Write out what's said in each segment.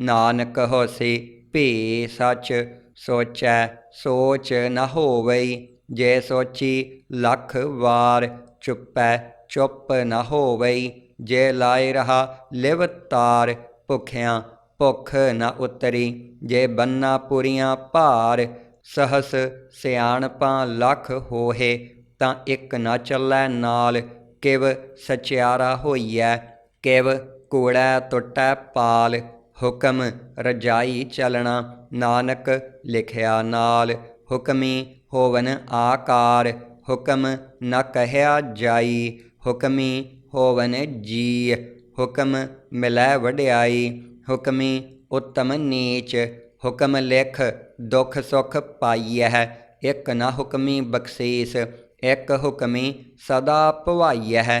ਨਾਨਕ ਹੋਸੀ ਭੀ ਸੱਚ ਸੋਚੈ, ਸੋਚ ਨ ਹੋਵਈ, ਜੇ ਸੋਚੀ ਲੱਖ ਵਾਰ ਚੁੱਪੈ, ਚੁੱਪ ਨ ਹੋਵਈ, ਜੇ ਲਾਇ ਰਹਾ ਲਿਵ ਤਾਰ ਭੁਖਿਆਂ, ਭੁਖ ਨ ਉਤਰੀ, ਜੇ ਬੰਨਾ ਪੁਰੀਆਂ ਭਾਰ, ਸਹਸ ਸਿਆਣਪਾਂ ਲੱਖ ਹੋਹੇ, ਤਾਂ ਇੱਕ ਨ ਚੱਲੈ ਨਾਲ, ਕਿਵ ਸਚਿਆਰਾ ਹੋਈਐ, ਕਿਵ ਕੂੜੈ ਟੁੱਟੈ ਪਾਲ ਹੁਕਮ ਰਜਾਈ ਚਲਣਾ, ਨਾਨਕ ਲਿਖਿਆ ਨਾਲ, ਹੁਕਮੀ ਹੋਵਨ ਆਕਾਰ, ਹੁਕਮ ਨ ਕਹਿਆ ਜਾਈ, ਹੁਕਮੀ ਹੋਵਨ ਜੀ ਹੁਕਮ ਮਿਲੈ ਵਡਿਆਈ, ਹੁਕਮੀ ਉਤਮ ਨੀਚ, ਹੁਕਮ ਲਿਖ ਦੁਖ ਸੁਖ ਪਾਈਐ ਇਕ ਨਾ ਹੁਕਮੀ ਬਖਸ਼ੀਸ, ਇੱਕ ਹੁਕਮੀ ਸਦਾ ਭਵਾਈਐ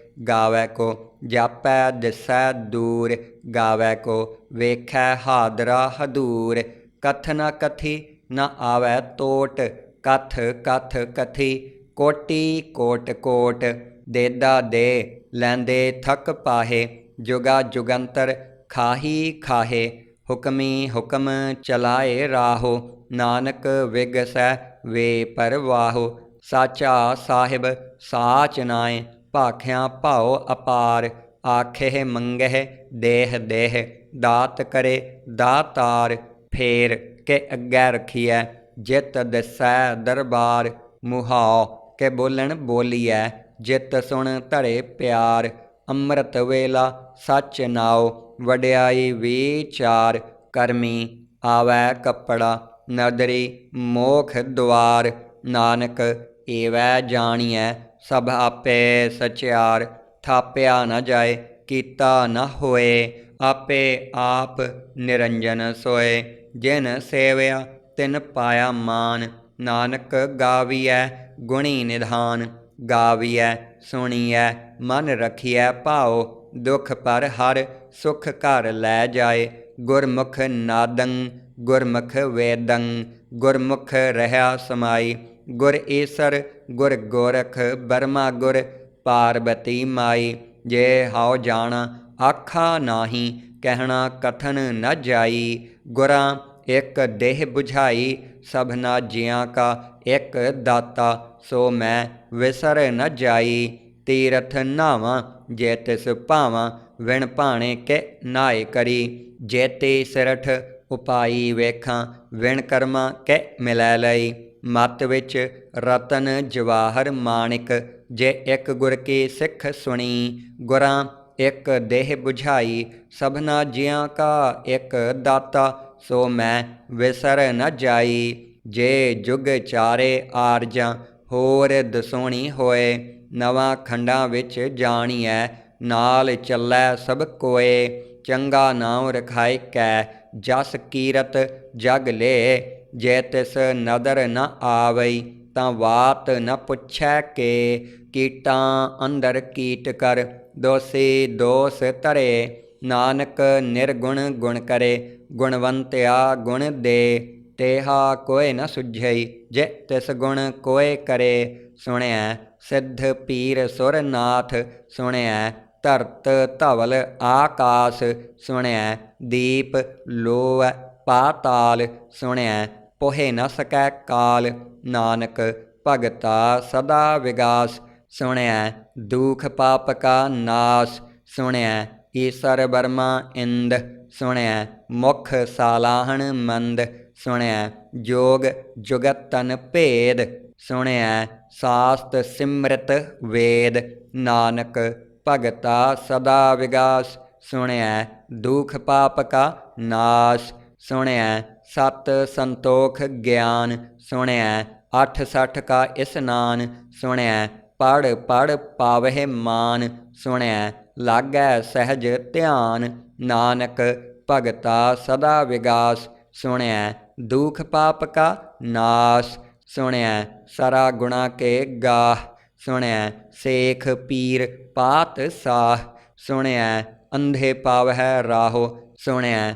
ਗਾਵੈ ਕੋ ਜਾਪੈ ਦਿਸੈ ਦੂਰ ਗਾਵੈ ਕੋ ਵੇਖੈ ਹਾਦਰਾ ਹਦੂਰ। ਕਥ ਨ ਕਥੀ, ਨ ਆਵੈ ਤੋਟ। ਕਥ ਕਥ ਕਥੀ, ਕੋਟੀ ਕੋਟ ਕੋਟ। ਦੇਦਾ ਦੇ, ਲੈਂਦੇ ਥਕ ਪਾਹੇ। ਜੁਗਾ ਜੁਗੰਤਰ ਖਾਹੀ ਖਾਹੇ। ਹੁਕਮੀ ਹੁਕਮ ਚਲਾਏ ਰਾਹੋ। ਨਾਨਕ ਵਿਗਸੈ ਵੇ ਪਰਵਾਹੋ। ਸਾਚਾ ਸਾਹਿਬ ਸਾਚ ਨਾਏ ਭਾਖਿਆ ਭਾਉ ਅਪਾਰ ਆਖੇ ਮੰਗਹਿ, ਦੇਹ ਦੇਹ, ਦਾਤ ਕਰੇ ਦਾਤਾਰ, ਫੇਰ ਕੇ ਅੱਗੇ ਰਖੀਐ, ਜਿਤ ਦਸੈ ਦਰਬਾਰ, ਮੁਹਾਉ ਕੇ ਬੋਲਣ ਬੋਲੀਐ, ਜਿਤ ਸੁਣ ਧਰੇ ਪਿਆਰ, ਅੰਮ੍ਰਿਤ ਵੇਲਾ ਸੱਚ ਨਾਉ, ਵਡਿਆਈ ਵਿਚਾਰ, ਕਰਮੀ ਆਵੈ ਕੱਪੜਾ, ਨਦਰੀ ਮੋਖ ਦੁਆਰ, ਨਾਨਕ ਏਵੈ ਜਾਣੀਐ ਸਭ ਆਪੇ ਸਚਿਆਰ, ਥਾਪਿਆ ਨਾ ਜਾਏ, ਕੀਤਾ ਨਾ ਹੋਏ। ਆਪੇ ਆਪ ਨਿਰੰਜਨ ਸੋਏ। ਜਿਨ ਸੇਵਿਆ, ਤਿਨ ਪਾਇਆ ਮਾਨ। ਨਾਨਕ ਗਾਵੀਐ, ਗੁਣੀ ਨਿਧਾਨ। ਗਾਵੀਐ, ਸੁਣੀਐ, ਮਨ ਰਖੀਐ ਭਾਉ। ਦੁਖ ਪਰ ਹਰ ਸੁਖ ਘਰ ਲੈ ਜਾਏ। ਗੁਰਮੁਖ ਨਾਦੰ, ਗੁਰਮੁਖ ਵੇਦੰ। ਗੁਰਮੁਖ ਰਹਾ ਸਮਾਈ। ਗੁਰ ਈਸਰ, ਗੁਰ ਗੋਰਖ, ਬਰਮਾ ਗੁਰ, ਪਾਰਬਤੀ ਮਾਈ, ਜੇ ਹਉ ਜਾਣ ਆਖਾ ਨਾਹੀ, ਕਹਿਣਾ ਕਥਨ ਨ ਜਾਈ, ਗੁਰਾਂ ਇਕ ਦੇਹ 부ਝਾਈ ਸਭਨਾ ਜੀਆਂ ਕਾ ਇਕ ਦਾਤਾ, ਸੋ ਮੈਂ ਵਿਸਰ ਨ ਜਾਈ, ਤੀਰਥ ਨਾਵਾਂ ਜੇ ਤਿਸ ਭਾਵਾਂ, ਵਿਣ ਭਾਣੇ ਕੇ ਨਾਏ ਕਰੀ ਜੇਤੇ ਸਿਰਠ ਉਪਾਈ ਵੇਖਾਂ, ਵਿਣ ਕਰਮਾਂ ਕੇ ਮਿਲੈ ਲਈ। ਮਤ ਵਿੱਚ ਰਤਨ ਜਵਾਹਰ ਮਾਣਿਕ, ਜੇ ਇੱਕ ਗੁਰ ਕੀ ਸਿੱਖ ਸੁਣੀ, ਗੁਰਾਂ ਇੱਕ ਦੇਹ 부ਝਾਈ ਸਭਨਾ ਜੀਆਂ ਕਾ ਇੱਕ ਦਾਤਾ, ਸੋ ਮੈਂ ਵਿਸਰ ਨ ਜਾਈ। ਜੇ ਜੁਗ ਚਾਰੇ ਆਰਜਾਂ, ਹੋਰ ਦਸੋਣੀ ਹੋਏ, ਨਵਾਂ ਖੰਡਾਂ ਵਿੱਚ ਜਾਣੀਐ, ਨਾਲ ਚੱਲੈ ਸਭ ਕੋਏ। ਚੰਗਾ ਨਾਮ ਰਖਾਇ ਕੈ, ਜਸ ਕੀਰਤ ਜਗ ਲੇ ਜੇ ਤਿਸ ਨਦਰ ਨ ਆਵਈ ਤਾਂ ਬਾਤ ਨ ਪੁੱਛੈ ਕੇ, ਕੀਟਾਂ ਅੰਦਰ ਕੀਟ ਕਰ, ਦੋਸੀ ਦੋਸ ਧਰੇ, ਨਾਨਕ ਨਿਰਗੁਣ ਗੁਣ ਕਰੇ, ਗੁਣਵੰਤਿਆ ਗੁਣ ਦੇ, ਤੇਹਾ ਕੋਇ ਨ ਸੁਝਈ, ਜੇ ਤਿਸ ਗੁਣ ਕੋਇ ਕਰੇ ਸੁਣਿਆ ਸਿੱਧ ਪੀਰ ਸੁਰਨਾਥ ਸੁਣਿਆ ਧਰਤ ਧਵਲ ਆਕਾਸ ਸੁਣਿਆ ਦੀਪ ਲੋਹ ਪਾਤਾਲ ਸੁਣਿਆ ਪੋਹੇ ਨ ਸਕੈ ਕਾਲ ਨਾਨਕ ਭਗਤਾ ਸਦਾ ਵਿਗਾਸ ਸੁਣਿਆ ਦੁਖ ਪਾਪ ਕਾ ਨਾਸ ਸੁਣਿਆ ਈਸਰ ਬਰਮਾ ਇੰਦ ਸੁਣਿਆ ਮੁਖ ਸਾਲਾਹਣ ਮੰਦ ਸੁਣਿਆ ਜੋਗ ਜੁਗਤ ਤਨ ਭੇਦ ਸੁਣਿਆ ਸਾਸਤ ਸਿਮਰਤ ਵੇਦ, ਨਾਨਕ ਭਗਤਾ ਸਦਾ ਵਿਗਾਸ ਸੁਣਿਆ ਦੁਖ ਪਾਪ ਕਾ ਨਾਸ਼ ਸੁਣਿਆ ਸਤ ਸੰਤੋਖ ਗਿਆਨ ਸੁਣਿਆ ਅੱਠ ਸੱਠ ਕਾ ਇਸਨਾਨ ਸੁਣਿਆ ਪੜ ਪੜ ਪਾਵਹਿ ਮਾਨ ਸੁਣਿਆ ਲਾਗੈ ਸਹਿਜ ਧਿਆਨ, ਨਾਨਕ ਭਗਤਾ ਸਦਾ ਵਿਗਾਸ ਸੁਣਿਆ ਦੁਖ ਪਾਪ ਕਾ ਨਾਸ਼ ਸੁਣਿਆ ਸਰਾ ਗੁਣਾ ਕੇ ਗਾਹ ਸੁਣਿਆ ਸੇਖ ਪੀਰ ਪਾਤ ਸਾਹ ਸੁਣਿਆ ਅੰਧੇ ਪਾਵਹਿ ਰਾਹੋ ਸੁਣਿਆ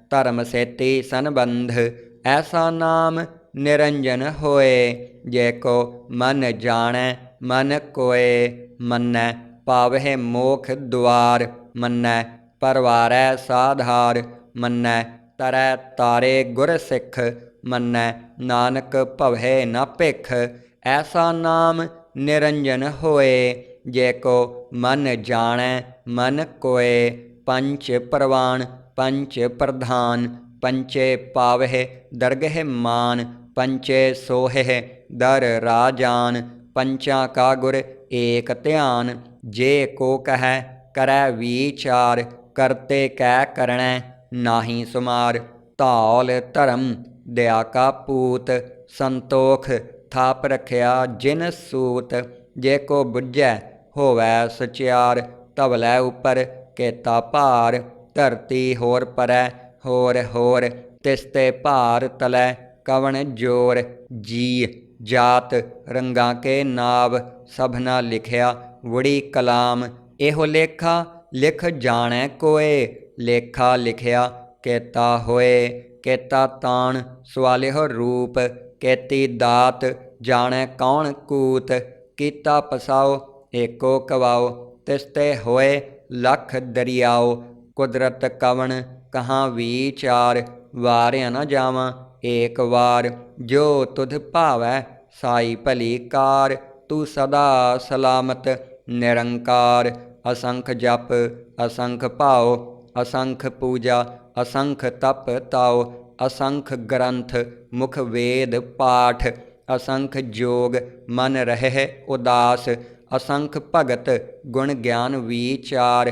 ਧਰਮ ਸੇਤੀ ਸੰਬੰਧ, ਐਸਾ ਨਾਮ ਨਿਰੰਜਨ ਹੋਏ, ਜੇ ਕੋ ਮਨ ਜਾਣੈ, ਮਨ ਕੋਏ, ਮੰਨੈ, ਪਾਵਹਿ ਮੋਖ ਦੁਆਰ, ਮੰਨੈ, ਪਰਵਾਰੈ ਸਾਧਾਰ, ਮੰਨੈ, ਤਰੈ ਤਾਰੇ ਗੁਰ ਸਿੱਖ, ਮੰਨੈ, ਨਾਨਕ ਭਵਹਿ ਨ ਭਿਖ, ਐਸਾ ਨਾਮ ਨਿਰੰਜਨ ਹੋਏ, ਜੇ ਕੋ ਮਨ ਜਾਣੈ, ਮਨ ਕੋਏ, ਪੰਚ ਪ੍ਰਵਾਨ ਪੰਚ ਪ੍ਰਧਾਨ, ਪੰਚੇ ਪਾਵਹਿ, ਦਰਗਹਿ ਮਾਨ, ਪੰਚੇ ਸੋਹਿ ਦਰ ਰਾਜਾਨ, ਪੰਚਾ ਕਾ ਗੁਰ ਏਕ ਧਿਆਨ, ਜੇ ਕੋ ਕਹੈ, ਕਰੈ ਵਿਚਾਰ, ਕਰਤੇ ਕੈ ਕਰਣੈ, ਨਾਹੀ ਸੁਮਾਰ, ਧੌਲ ਧਰਮ, ਦਇਆ ਕਾ ਪੂਤ, ਸੰਤੋਖ ਥਾਪ ਰਖਿਆ ਜਿਨ ਸੂਤ, ਜੇ ਕੋ ਬੁੱਝੈ ਹੋਵੈ ਸਚਿਆਰ, ਧਵਲੇ ਉਪਰ ਕੇਤਾ ਭਾਰ। ਧਰਤੀ ਹੋਰ ਪਰੈ, ਹੋਰ ਹੋਰ ਤਿਸਤੇ ਭਾਰ ਤਲੈ, ਕਵਣ ਜੋਰ ਜੀ ਜਾਤ, ਰੰਗਾਂ ਕੇ ਨਾਵ, ਸਭਨਾ ਲਿਖਿਆ, ਵੜੀ ਕਲਾਮ, ਇਹੋ ਲੇਖਾ, ਲਿਖ ਜਾਣੈ ਕੋਏ, ਲੇਖਾ ਲਿਖਿਆ, ਕੇਤਾ ਹੋਏ, ਕੇਤਾ ਤਾਣ, ਸਵਾਲਿਹੁ ਰੂਪ, ਕੇਤੀ ਦਾਤ, ਜਾਣੈ ਕੌਣ ਕੂਤ, ਕੀਤਾ ਪਸਾਓ, ਏਕੋ ਕਵਾਓ ਤਿਸਤੇ ਹੋਏ, ਲਖ ਦਰਿਆਓ ਕੁਦਰਤ ਕਵਣ, ਕਹਾਂ ਵਿਚਾਰ ਵਾਰਿਆ ਨਾ ਜਾਵਾਂ, ਏਕ ਵਾਰ ਜੋ ਤੁਧ ਭਾਵੈ ਸਾਈ ਭਲੀ ਕਾਰ, ਤੂੰ ਸਦਾ ਸਲਾਮਤ ਨਿਰੰਕਾਰ, ਅਸੰਖ ਜਪ, ਅਸੰਖ ਭਾਉ, ਅਸੰਖ ਪੂਜਾ, ਅਸੰਖ ਤਪ ਤਾਉ, ਅਸੰਖ ਗ੍ਰੰਥ, ਮੁਖ ਵੇਦ ਪਾਠ, ਅਸੰਖ ਜੋਗ ਮਨ ਰਹਿ ਉਦਾਸ, ਅਸੰਖ ਭਗਤ ਗੁਣ ਗਿਆਨ ਵਿਚਾਰ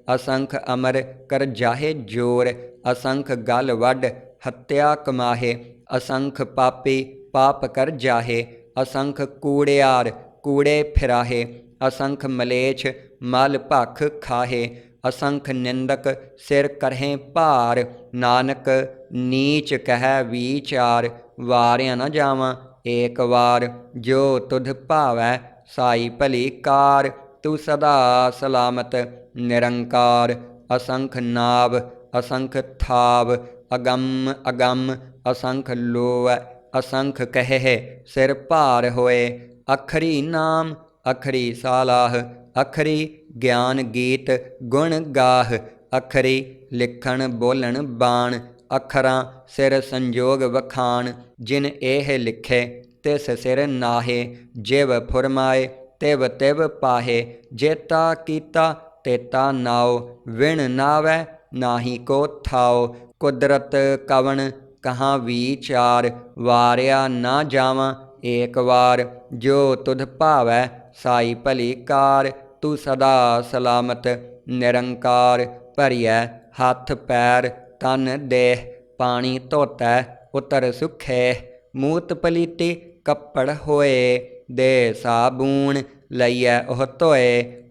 ਅਸੰਖ ਅਮਰ ਕਰ ਜਾਹੇ ਜੋਰ, ਅਸੰਖ ਗਲ ਵੱਡ ਹੱਤਿਆ ਕਮਾਹੇ, ਅਸੰਖ ਪਾਪੀ ਪਾਪ ਕਰ ਜਾਹੇ, ਅਸੰਖ ਕੂੜਿਆਰ ਕੂੜੇ ਫਿਰਾਹੇ, ਅਸੰਖ ਮਲੇਛ ਮਲ ਭਖ ਖਾਹੇ, ਅਸੰਖ ਨਿੰਦਕ ਸਿਰ ਕਰਹਿ ਭਾਰ, ਨਾਨਕ ਨੀਚ ਕਹਿ ਵਿਚਾਰ, ਵਾਰਿਆ ਨਾ ਜਾਵਾਂ ਏਕ ਵਾਰ, ਜੋ ਤੁਧ ਭਾਵੈ ਸਾਈ ਭਲੀ ਕਾਰ, ਤੂੰ ਸਦਾ ਸਲਾਮਤ ਨਿਰੰਕਾਰ, ਅਸੰਖ ਨਾਭ, ਅਸੰਖ ਥਾਵ ਅਗੰਮ ਅਗੰਮ, ਅਸੰਖ ਲੋਵ, ਅਸੰਖ ਕਹਿ ਸਿਰ ਭਾਰ ਹੋਏ, ਅਖਰੀ ਨਾਮ, ਅਖਰੀ ਸਾਲਾਹ, ਅਖਰੀ ਗਿਆਨ ਗੀਤ, ਗੁਣ ਗਾਹ, ਅਖਰੀ ਲਿਖਣ ਬੋਲਣ ਬਾਣ, ਅੱਖਰਾਂ ਸਿਰ ਸੰਜੋਗ ਵਖਾਣ, ਜਿਨ ਇਹ ਲਿਖੇ, ਤਿਸ ਸਿਰ ਨਾਹੇ, ਜਿਵ ਫੁਰਮਾਏ, ਤਿਵ ਤਿਵ ਪਾਹੇ ਜੇਤਾ ਕੀਤਾ ਤੇਤਾ ਨਾਉ ਵਿਣ ਨਾਵੈ, ਨਾਹੀ ਕੋ ਥਾਉ। ਕੁਦਰਤ ਕਵਣ ਕਹਾਂ ਵਿਚਾਰ, ਵਾਰਿਆ ਨਾ ਜਾਵਾਂ ਏਕ ਵਾਰ। ਜੋ ਤੁਧ ਭਾਵੈ ਸਾਈ ਭਲੀ ਕਾਰ, ਤੂੰ ਸਦਾ ਸਲਾਮਤ ਨਿਰੰਕਾਰ। ਭਰੀਐ ਹੱਥ ਪੈਰ, ਤਨ ਦੇਹ, ਪਾਣੀ ਧੋਤੈ, ਉਤਰ ਸੁਖੇ। ਮੂਤ ਪਲੀਤੀ ਕੱਪੜ ਹੋਏ, ਦੇ ਸਾਬੂਨ ਲਈਐ ਉਹ ਧੋਏ।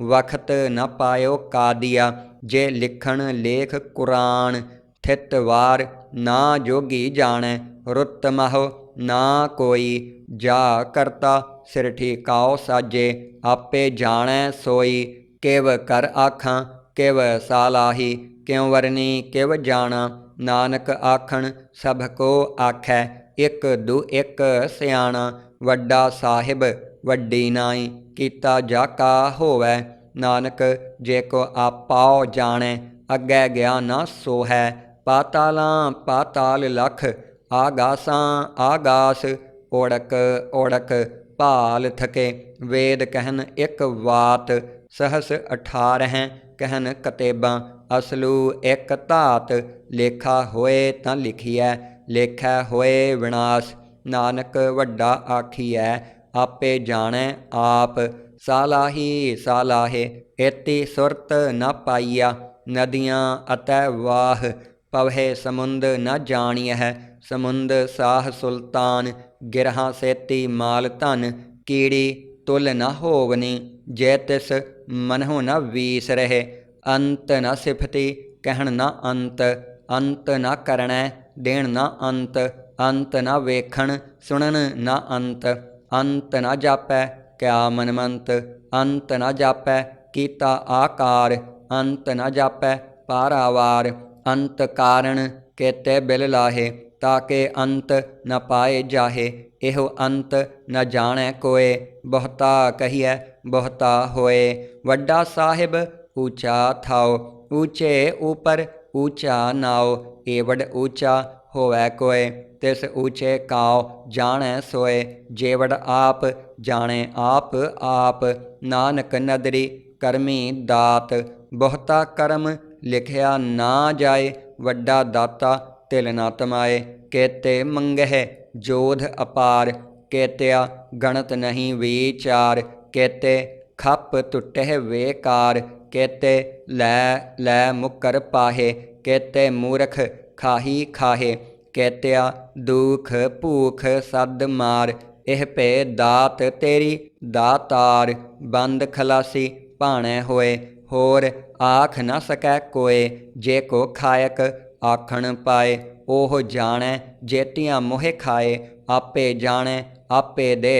ਵਖਤ ਨ ਪਾਇਓ ਕਾਦੀਆ, ਜੇ ਲਿਖਣ ਲੇਖ ਕੁਰਾਨ, ਥਿਤ ਵਾਰ ਨਾ ਜੋਗੀ ਜਾਣੈ, ਰੁੱਤ ਮਹੁ ਨਾ ਕੋਈ, ਜਾ ਕਰਤਾ ਸਿਰ ਠਿਕਾਉ ਸਾਜੇ, ਆਪੇ ਜਾਣੈ ਸੋਈ, ਕਿਵ ਕਰ ਆਖਾਂ, ਕਿਵ ਸਾਲਾਹੀ, ਕਿਉ ਵਰਨੀ ਕਿਵ ਜਾਣਾ, ਨਾਨਕ ਆਖਣ ਸਭ ਕੋ ਆਖੈ, ਇਕ ਦੂ ਇਕ ਸਿਆਣਾ, ਵੱਡਾ ਸਾਹਿਬ ਵੱਡੀ ਨਾਈ ਕੀਤਾ ਜਾ ਕਾ ਹੋਵੈ। ਨਾਨਕ, ਜੇ ਕੋ ਆਪਾਉ ਜਾਣੈ, ਅੱਗੇ ਗਿਆ ਨਾ ਸੋ ਹੈ ਪਾਤਾਲਾਂ ਪਾਤਾਲ ਲਖ, ਆਗਾਸਾਂ ਆਗਾਸ, ਓੜਕ ਓੜਕ ਭਾਲ ਥਕੇ। ਵੇਦ ਕਹਿਨ ਇੱਕ ਵਾਤ, ਸਹਸ 18 ਕਹਿਨ ਕਤੇਬਾਂ। ਅਸਲੂ ਇੱਕ ਧਾਤ, ਲੇਖਾ ਹੋਏ ਤਾਂ ਲਿਖੀਐ, ਲੇਖਾ ਹੋਏ ਵਿਨਾਸ਼। ਨਾਨਕ ਵੱਡਾ ਆਖੀਐ ਆਪੇ ਜਾਣੈ ਆਪ, ਸਾਲਾਹੀ ਸਾਲਾਹੇ ਏਤੀ ਸੁਰਤ ਨ ਪਾਈਆ, ਨਦੀਆਂ ਅਤੈ ਵਾਹ, ਪਵਹਿ ਸਮੁੰਦ ਨ ਜਾਣੀਐ ਸਮੁੰਦ ਸਾਹ ਸੁਲਤਾਨ, ਗਿਰਹਾ ਸੇਤੀ ਮਾਲ ਧਨ, ਕੀੜੀ ਤੁਲ ਨ ਹੋਵਨੀ, ਜੈ ਤਿਸ ਮਨਹੁ ਨ ਵੀਸ ਰਹੇ, ਅੰਤ ਨ ਸਿਫਤੀ, ਕਹਿਣ ਨ ਅੰਤ ਅੰਤ ਨ ਕਰਣੈ, ਦੇਣ ਨ ਅੰਤ ਅੰਤ ਨ ਵੇਖਣ, ਸੁਣਨ ਨ ਅੰਤ। ਅੰਤ ਨ ਜਾਪੈ, ਕਿਆ ਮਨਮੰਤ, ਅੰਤ ਨ ਜਾਪੈ, ਕੀਤਾ ਆਕਾਰ, ਅੰਤ ਨ ਜਾਪੈ, ਪਾਰਾਵਾਰ, ਅੰਤ ਕਾਰਣ ਕੇਤੇ ਬਿਲ ਲਾਹੇ, ਤਾਕੇ ਅੰਤ ਨ ਪਾਏ ਜਾਹੇ, ਇਹੋ ਅੰਤ ਨ ਜਾਣੈ ਕੋਏ, ਬਹੁਤਾ ਕਹੀਐ, ਬਹੁਤਾ ਹੋਏ। ਵੱਡਾ ਸਾਹਿਬ, ਊਚਾ ਥਾਓ, ਊਚੇ ਉਪਰ ਊਚਾ ਨਾਉ ਏਵੜ ਊਚਾ ਹੋਵੈ ਕੋਇ ਤਿਸ ਊਚੇ ਕਾਉ ਜਾਣੈ ਸੋਏ, ਜੇਵੜ ਆਪ ਜਾਣੇ ਆਪ ਆਪ ਨਾਨਕ ਨਦਰੀ ਕਰਮੀ ਦਾਤ, ਬਹੁਤਾ ਕਰਮ ਲਿਖਿਆ ਨਾ ਜਾਏ, ਵੱਡਾ ਦਾਤਾ ਤਿਲ ਨਾ ਤਮਾਏ, ਕੇਤੇ ਮੰਗਹਿ ਜੋਧ ਅਪਾਰ, ਕੇਤਿਆ ਗਣਤ ਨਹੀਂ ਵਿਚਾਰ, ਕੇਤੇ ਖੱਪ ਟੁੱਟਹਿ ਵੇਕਾਰ, ਕੇਤੇ ਲੈ ਲੈ ਮੁਕਰ ਪਾਹੇ, ਕੇਤੇ ਮੂਰਖ ਖਾਹੀ ਖਾਹੇ ਕੇਤਿਆ ਦੁਖ, ਭੂਖ, ਸਦ ਮਾਰ, ਇਹ ਭੇ ਦਾਤ ਤੇਰੀ, ਦਾਤਾਰ, ਬੰਦ ਖਲਾਸੀ ਭਾਣੇ ਹੋਏ, ਹੋਰ ਆਖ ਨਾ ਸਕੈ ਕੋਏ, ਜੇ ਕੋ ਖਾਇਕ ਆਖਣ ਪਾਏ, ਉਹ ਜਾਣੈ ਜੇਤੀਆਂ ਮੋਹਿ ਖਾਏ, ਆਪੇ ਜਾਣੈ, ਆਪੇ ਦੇ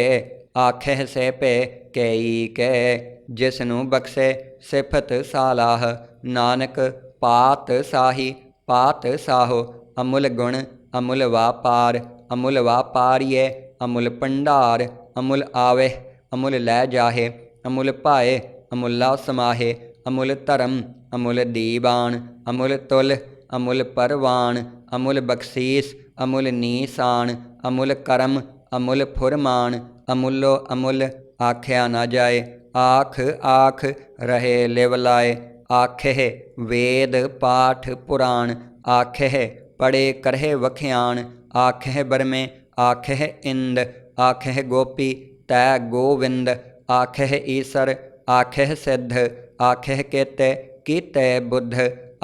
ਆਖੇ ਸੇ ਪੇ ਕਈ ਕੈ ਜਿਸ ਨੂੰ ਬਖਸ਼ੇ ਸਿਫਤ ਸਾਲਾਹ, ਨਾਨਕ ਪਾਤ ਸਾਹੀ ਪਾਤ ਸਾਹੋ, ਅਮੁਲ ਗੁਣ, ਅਮੁਲ ਵਾਪਾਰ, ਅਮੁਲ ਵਾਪਾਰੀਏ ਅਮੁਲ ਭੰਡਾਰ, ਅਮੁਲ ਆਵੇ ਅਮੁਲ ਲੈ ਜਾਹੇ, ਅਮੁਲ ਭਾਏ, ਅਮੁੱਲਾ ਸਮਾਹੇ, ਅਮੁਲ ਧਰਮ, ਅਮੁਲ ਦੀਵਾਨ, ਅਮੁਲ ਤੁਲ, ਅਮੁਲ ਪਰਵਾਨ, ਅਮੁਲ ਬਖਸ਼ੀਸ, ਅਮੁਲ ਨੀਸਾਨ, ਅਮੁਲ ਕਰਮ, ਅਮੁਲ ਫੁਰਮਾਨ, ਅਮੁੱਲੋ ਅਮੁੱਲ ਆਖਿਆ ਨਾ ਜਾਏ, ਆਖ ਆਖ ਰਹੇ ਲਿਵ ਲਾਏ। ਆਖੇ ਵੇਦ ਪਾਠ ਪੁਰਾਣ ਆਖੇ ਪੜੇ ਕਰਹਿ ਵਖਿਆਣ ਆਖੇ ਬਰਮੇ ਆਖੇ ਇੰਦ ਆਖੇ ਗੋਪੀ, ਤੈ ਗੋਵਿੰਦ ਆਖੇ ਈਸਰ, ਆਖਹਿ ਸਿੱਧ, ਆਖਹਿ ਕੀਤੇ ਕੀਤੇ ਬੁੱਧ,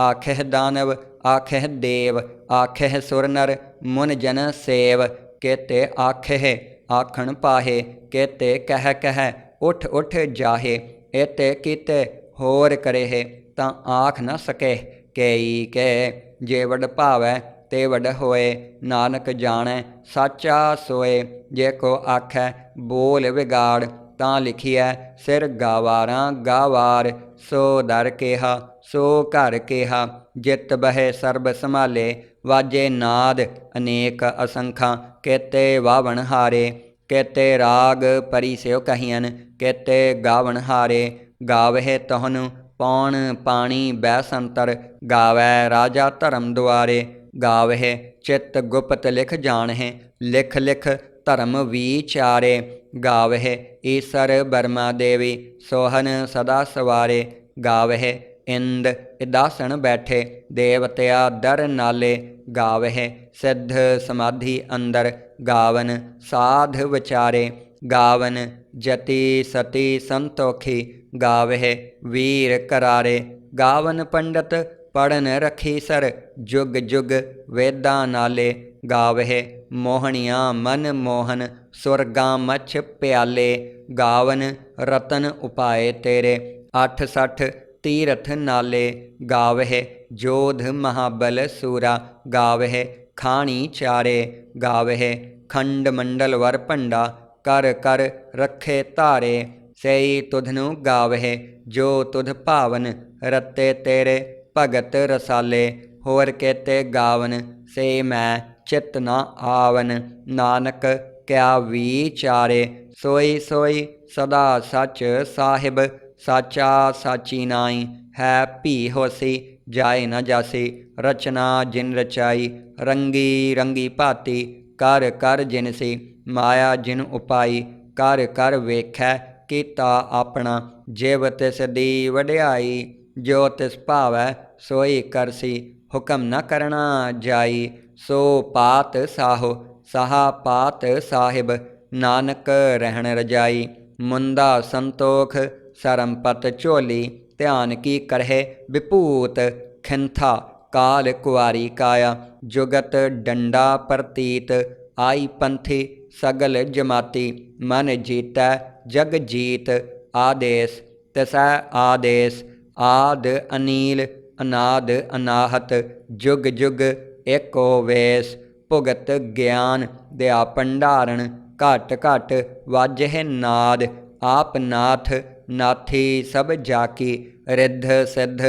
ਆਖਹਿ ਦਾਨਵ, ਆਖਹਿ ਦੇਵ, ਆਖਹਿ ਸੁਰਨਰ, ਮੁਨ ਜਨ ਸੇਵ, ਕੀਤੇ ਆਖਹਿ, ਆਖਣ ਪਾਹੇ, ਕੀਤੇ ਕਹਿ ਕਹਿ, ਉਠ ਉਠ ਜਾਹੇ ਇਤੇ ਕੀਤੇ ਹੋਰ ਕਰਹਿ ਤਾਂ ਆਖ ਨਾ ਸਕੇ ਕਈ ਕੈ ਜੇ ਵਡ ਭਾਵੈ ਤੇ ਵਡ ਹੋਏ ਨਾਨਕ ਜਾਣੈ ਸਾਚਾ ਸੋਏ ਜੇ ਕੋ ਆਖੈ ਬੋਲ ਵਿਗਾੜ, ਤਾਂ ਲਿਖਿਐ ਸਿਰ ਗਾਵਾਰਾਂ ਗਾਵਾਰ, ਸੋ ਦਰ ਕੇਹਾ, ਸੋ ਘਰ ਕੇਹਾ, ਜਿਤ ਬਹਿ ਸਰਬ ਸੰਭਾਲੇ, ਵਾਜੇ ਨਾਦ ਅਨੇਕ ਅਸੰਖਾਂ, ਕੇਤੇ ਵਾਵਣ ਹਾਰੇ, ਕੇਤੇ ਰਾਗ ਪਰੀ ਸਿਓ ਕਹੀਨ ਕੇਤੇ ਗਾਵਣ ਹਾਰੇ ਗਾਵਹਿ ਤਹਨ, ਪੌਣ, ਪਾਣੀ ਬੈਸੰਤਰ ਗਾਵੈ ਰਾਜਾ ਧਰਮ ਦੁਆਰੇ। ਗਾਵਹਿ ਚਿਤ ਗੁਪਤ ਲਿਖ ਜਾਣਹਿ, ਲਿਖ ਲਿਖ ਧਰਮ ਵਿਚਾਰੇ। ਗਾਵਹਿ ਈਸਰ ਬਰਮਾ ਦੇਵੀ, ਸੋਹਨ ਸਦਾ ਸਵਾਰੇ। ਗਾਵਹਿ ਇੰਦ ਇਦਾਸਣ ਬੈਠੇ, ਦੇਵਤਿਆ ਦਰ ਨਾਲੇ। ਗਾਵਹਿ ਸਿੱਧ ਸਮਾਧੀ ਅੰਦਰ, ਗਾਵਨ ਸਾਧ ਵਿਚਾਰੇ। ਗਾਵਨ ਜਤੀ ਸਤੀ ਸੰਤੋਖੀ ਗਾਵਹਿ ਵੀਰ ਕਰਾਰੇ, ਗਾਵਨ ਪੰਡਤ ਪੜਨ ਰਖੀ ਸਰ, ਜੁਗ ਜੁਗ ਵੇਦਾਂ ਨਾਲੇ, ਗਾਵਹਿ ਮੋਹਣੀਆਂ ਮਨ ਮੋਹਨ, ਸੁਰਗਾਂ ਮਛ ਪਿਆਲੇ, ਗਾਵਨ ਰਤਨ ਉਪਾਏ ਤੇਰੇ 86 ਤੀਰਥ ਨਾਲੇ, ਗਾਵਹਿ ਜੋਧ ਮਹਾਬਲ ਸੂਰਾ, ਗਾਵਹਿ ਖਾਣੀ ਚਾਰੇ, ਗਾਵਹਿ ਖੰਡ ਮੰਡਲ ਵਰ ਭੰਡਾ ਕਰ ਕਰ ਰੱਖੇ ਧਾਰੇ। ਸਈ ਤੁਧਨੂੰ ਗਾਵਹਿ, ਜੋ ਤੁਧ ਭਾਵਨ ਰਤੇ ਤੇਰੇ ਭਗਤ ਰਸਾਲੇ, ਹੋਰ ਕੇਤੇ ਗਾਵਨ, ਸੇ ਮੈਂ ਚਿਤ ਨਾ ਆਵਨ। ਨਾਨਕ ਕਿਆ ਵਿਚਾਰੇ, ਸੋਈ ਸੋਈ ਸਦਾ ਸਚ ਸਾਹਿਬ, ਸਾਚਾ ਸਾਚੀ ਨਾਈ ਹੈ ਭੀ ਹੋਸੀ, ਜਾਏ ਨ ਜਾਸੀ। ਰਚਨਾ ਜਿਨ ਰਚਾਈ, ਰੰਗੀ ਰੰਗੀ ਭਾਤੀ, ਕਰ ਕਰ ਜਿਨਸੀ। ਮਾਇਆ ਜਿਨ ਉਪਾਈ, ਕਰ ਕਰ ਵੇਖੈ ਕੀਤਾ ਆਪਣਾ ਜਿਵ ਤਿਸ ਦੀ ਵਡਿਆਈ, ਜੋ ਤਿਸ ਭਾਵੈ ਸੋਈ ਕਰਸੀ। ਹੁਕਮ ਨ ਕਰਣਾ ਜਾਈ, ਸੋ ਪਾਤ ਸਾਹੋ, ਸਹਾ ਪਾਤ ਸਾਹਿਬ, ਨਾਨਕ ਰਹਿਣ ਰਜਾਈ। ਮੁੰਦਾ ਸੰਤੋਖ, ਸਰਮਪਤ ਝੋਲੀ, ਧਿਆਨ ਕੀ ਕਰਹਿ ਵਿਭੂਤ। ਖਿੰਥਾ ਕਾਲ ਕੁਆਰੀ ਕਾਇਆ, ਜੁਗਤ ਡੰਡਾ ਪ੍ਰਤੀਤ। ਆਈ ਪੰਥੀ ਸਗਲ ਜਮਾਤੀ ਮਨ ਜੀਤੈ, ਜਗ ਜੀਤ ਆਦੇਸ, ਤਸੈ ਆਦੇਸ, ਆਦ ਅਨੀਲ, ਅਨਾਦ ਅਨਾਹਤ, ਜੁਗ ਜੁਗ ਏਕੋ ਵੇਸ, ਭੁਗਤ ਗਿਆਨ ਦਿਆ ਭੰਡਾਰਨ ਘਟ ਘਟ ਵਾਜਹਿ ਨਾਦ, ਆਪ ਨਾਥ ਨਾਥੀ ਸਭ ਜਾਕੀ, ਰਿੱਧ ਸਿੱਧ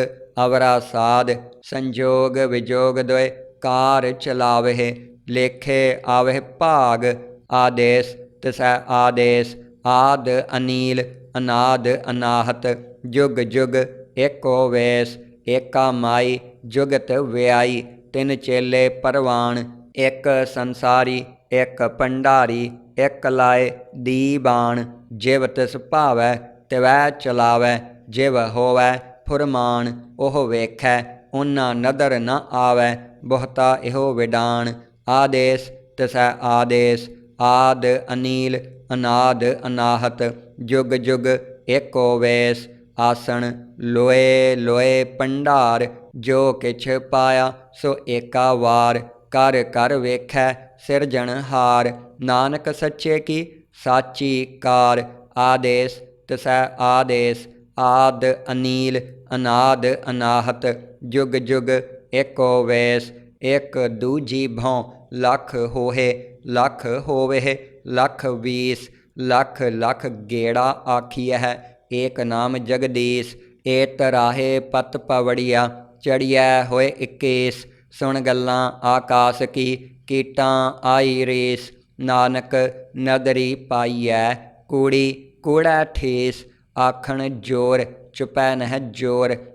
ਅਵਰਾ ਸਾਧ, ਸੰਜੋਗ ਵਿਜੋਗ ਦੋਇ ਕਾਰ ਚਲਾਵਹਿ, ਲੇਖੇ ਆਵਹਿ ਭਾਗ ਆਦੇਸ ਤਿਸੈ ਆਦੇਸ, ਆਦ ਅਨੀਲ, ਅਨਾਦ ਅਨਾਹਤ, ਜੁਗ ਜੁਗ ਏਕੋ ਵੇਸ, ਏਕਾ ਮਾਈ, ਜੁਗਤ ਵਿਆਈ, ਤਿਨ ਚੇਲੇ ਪਰਵਾਨ ਇੱਕ ਸੰਸਾਰੀ, ਇੱਕ ਪੰਡਾਰੀ ਇੱਕ ਲਾਏ ਦੀਬਾਨ ਜਿਵ ਤਿਸ ਭਾਵੈ, ਤਿਵੈ ਚਲਾਵੈ, ਜਿਵ ਹੋਵੈ ਫੁਰਮਾਨ, ਉਹ ਵੇਖੈ ਉਹਨਾਂ ਨਦਰ ਨ ਆਵੈ, ਬਹੁਤਾ ਇਹੋ ਵਿਡਾਨ ਆਦੇਸ ਤਿਸੈ ਆਦੇਸ ਆਦ ਅਨੀਲ, ਅਨਾਦ ਅਨਾਹਤ, ਜੁਗ ਜੁਗ ਏਕੋ ਵੈਸ, ਆਸਣ ਲੋਏ ਲੋਏ ਪੰਡਾਰ ਜੋ ਕਿਛ ਪਾਇਆ ਸੋ ਏਕਾ ਵਾਰ, ਕਰ ਕਰ ਵੇਖੈ ਸਿਰਜਣਹਾਰ ਨਾਨਕ ਸੱਚੇ ਕੀ ਸਾਚੀ ਕਾਰ, ਆਦੇਸ ਤਸੈ ਆਦੇਸ, ਆਦ ਅਨੀਲ, ਅਨਾਦ ਅਨਾਹਤ, ਜੁਗ ਜੁਗ ਏਕੋ ਵੈਸ, ਇਕ ਦੂਜੀ ਭਉ ਲੱਖ ਹੋਏ ਲੱਖ ਹੋਵੇ ਲੱਖ ਵੀਸ, ਲੱਖ ਲੱਖ ਗੇੜਾ ਆਖੀਐ ਏਕ ਨਾਮ ਜਗਦੀਸ਼ ਏ ਤਰਾਹੇ ਪਤ ਪਵੜੀਆ, ਚੜਿਐ ਹੋਏ 21 ਸੁਣ ਗੱਲਾਂ ਆਕਾਸ ਕੀ, ਕੀਟਾਂ ਆਈ ਰੇਸ, ਨਾਨਕ ਨਦਰੀ ਪਾਈਐ, ਕੂੜੀ ਕੂੜਾ ਠੇਸ, ਆਖਣ ਜੋਰ ਚੁਪੈ ਨਹਿ ਜੋਰ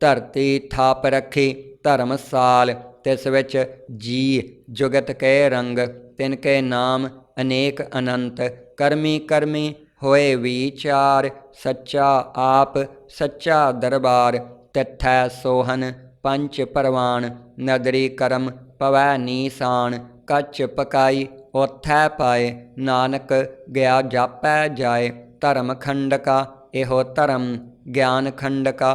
ਧਰਤੀ ਥਾਪ ਰੱਖੀ ਧਰਮਸਾਲ ਤਿਸ ਵਿੱਚ ਜੀ, ਜੁਗਤ ਕੇ ਰੰਗ, ਤਿਨ ਕੇ ਨਾਮ, ਅਨੇਕ ਅਨੰਤ, ਕਰਮੀ ਕਰਮੀ ਹੋਏ ਵਿਚਾਰ, ਸੱਚਾ ਆਪ, ਸੱਚਾ ਦਰਬਾਰ, ਤਿਥੈ ਸੋਹਨ ਪੰਚ ਪਰਵਾਨ, ਨਦਰੀ ਕਰਮ, ਪਵੈ ਨੀਸਾਨ, ਕੱਚ ਪਕਾਈ ਉਥੈ ਪਾਏ, ਨਾਨਕ ਗਿਆ ਜਾਪੈ ਜਾਏ, ਧਰਮ ਖੰਡਕਾ, ਇਹੋ ਧਰਮ, ਗਿਆਨ ਖੰਡਕਾ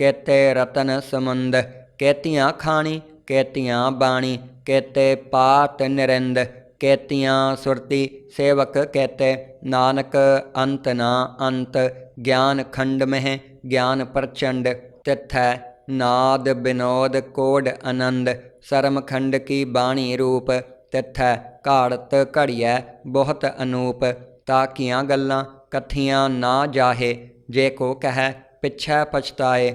ਕੇਤੇ ਰਤਨ ਸਮੁੰਦ, ਕੇਤੀਆਂ ਖਾਣੀ, ਕੇਤੀਆਂ ਬਾਣੀ, ਕੇਤੇ ਪਾਤ ਨਿਰੰਦ, ਕੇਤੀਆਂ ਸੁਰਤੀ ਸੇਵਕ ਕੇਤੇ, ਨਾਨਕ ਅੰਤ ਨਾ ਅੰਤ, ਗਿਆਨ ਖੰਡ ਮਹਿ, ਗਿਆਨ ਪ੍ਰਚੰਡ, ਤਿਥੈ ਨਾਦ ਬਿਨੋਦ ਕੋਡ ਆਨੰਦ ਸਰਮ ਖੰਡ ਕੀ ਬਾਣੀ ਰੂਪ, ਤਿਥੈ ਘਾੜਤ ਘੜੀਐ ਬਹੁਤ ਅਨੂਪ, ਤਾਕੀਆਂ ਗੱਲਾਂ ਕਥੀਆਂ ਨਾ ਜਾਹੇ, ਜੇ ਕੋ ਕਹੈ ਪਿਛੈ ਪਛਤਾਏ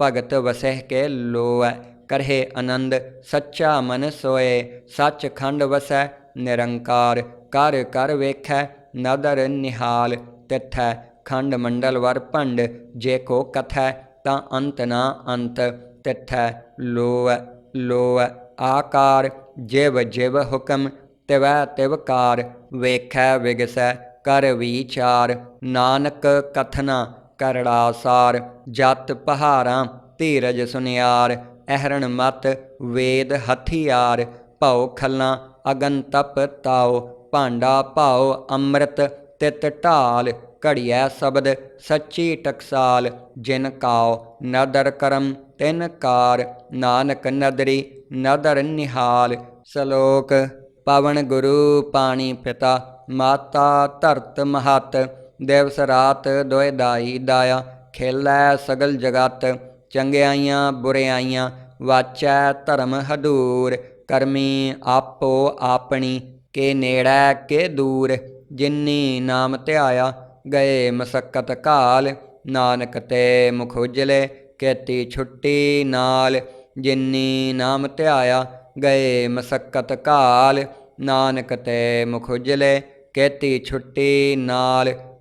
ਭਗਤ ਵਸਹਿ ਕੇ ਲੋਐ ਕਰਹਿ ਆਨੰਦ, ਸੱਚਾ ਮਨ ਸੋਏ ਸੱਚ ਖੰਡ ਵਸੈ, ਨਿਰੰਕਾਰ, ਕਰ ਕਰ ਵੇਖੈ, ਨਦਰ ਨਿਹਾਲ, ਤਿਥੈ, ਖੰਡ ਮੰਡਲ ਵਰ ਭੰਡ, ਜੇ ਕੋ ਕਥੈ, ਤਾਂ ਅੰਤ ਨਾ ਅੰਤ, ਤਿਥੈ ਲੋਐ ਲੋਐ ਆਕਾਰ, ਜਿਵ ਜਿਵ ਹੁਕਮ, ਤਿਵੈ ਤਿਵਕਾਰ ਵੇਖੈ ਵਿਗਸੈ, ਕਰ ਵਿਚਾਰ, ਨਾਨਕ ਕਥਨਾ ਕਰੜਾ ਸਾਰ, ਜਤ ਪਹਾਰਾਂ ਧੀਰਜ ਸੁਨਿਆਰ, ਅਹਰਣ ਮਤ, ਵੇਦ ਹਥਿਆਰ, ਭਉ ਖੱਲਾਂ ਅਗਨ ਤਪ ਤਾਉ, ਭਾਂਡਾ ਭਾਉ, ਅੰਮ੍ਰਿਤ, ਤਿਤ ਢਾਲ, ਘੜੀਐ ਸ਼ਬਦ, ਸੱਚੀ ਟਕਸਾਲ, ਜਿਨ ਕਾਉ, ਨਦਰ ਕਰਮ, ਤਿਨ ਕਾਰ, ਨਾਨਕ ਨਦਰੀ, ਨਦਰ ਨਿਹਾਲ, ਸ਼ਲੋਕ, ਪਵਨ ਗੁਰੂ, ਪਾਣੀ ਪਿਤਾ, ਮਾਤਾ ਧਰਤ ਮਹਤ। ਦਿਵਸ ਰਾਤ ਦੋਇ ਦਾਈ ਦਾਇਆ, ਖੇਲੈ ਸਗਲ ਜਗਤ, ਚੰਗਿਆਈਆਂ ਬੁਰਿਆਈਆਂ, ਵਾਚੈ ਧਰਮ ਹਦੂਰ, ਕਰਮੀ ਆਪੋ ਆਪਣੀ, ਕੇ ਨੇੜੈ ਕੇ ਦੂਰ, ਜਿਨੀ ਨਾਮ ਧਿਆਇਆ, ਗਏ ਮਸਕਤ ਕਾਲ, ਨਾਨਕ ਤੇ ਮੁਖ ਉਜਲੇ, ਕੇਤੀ ਛੁੱਟੀ ਨਾਲ, ਜਿਨੀ ਨਾਮ ਧਿਆਇਆ, ਗਏ ਮਸਕਤ ਕਾਲ, ਨਾਨਕ ਤੇ ਮੁਖ ਉਜਲੇ, ਕੇਤੀ ਛੁੱਟੀ ਨਾਲ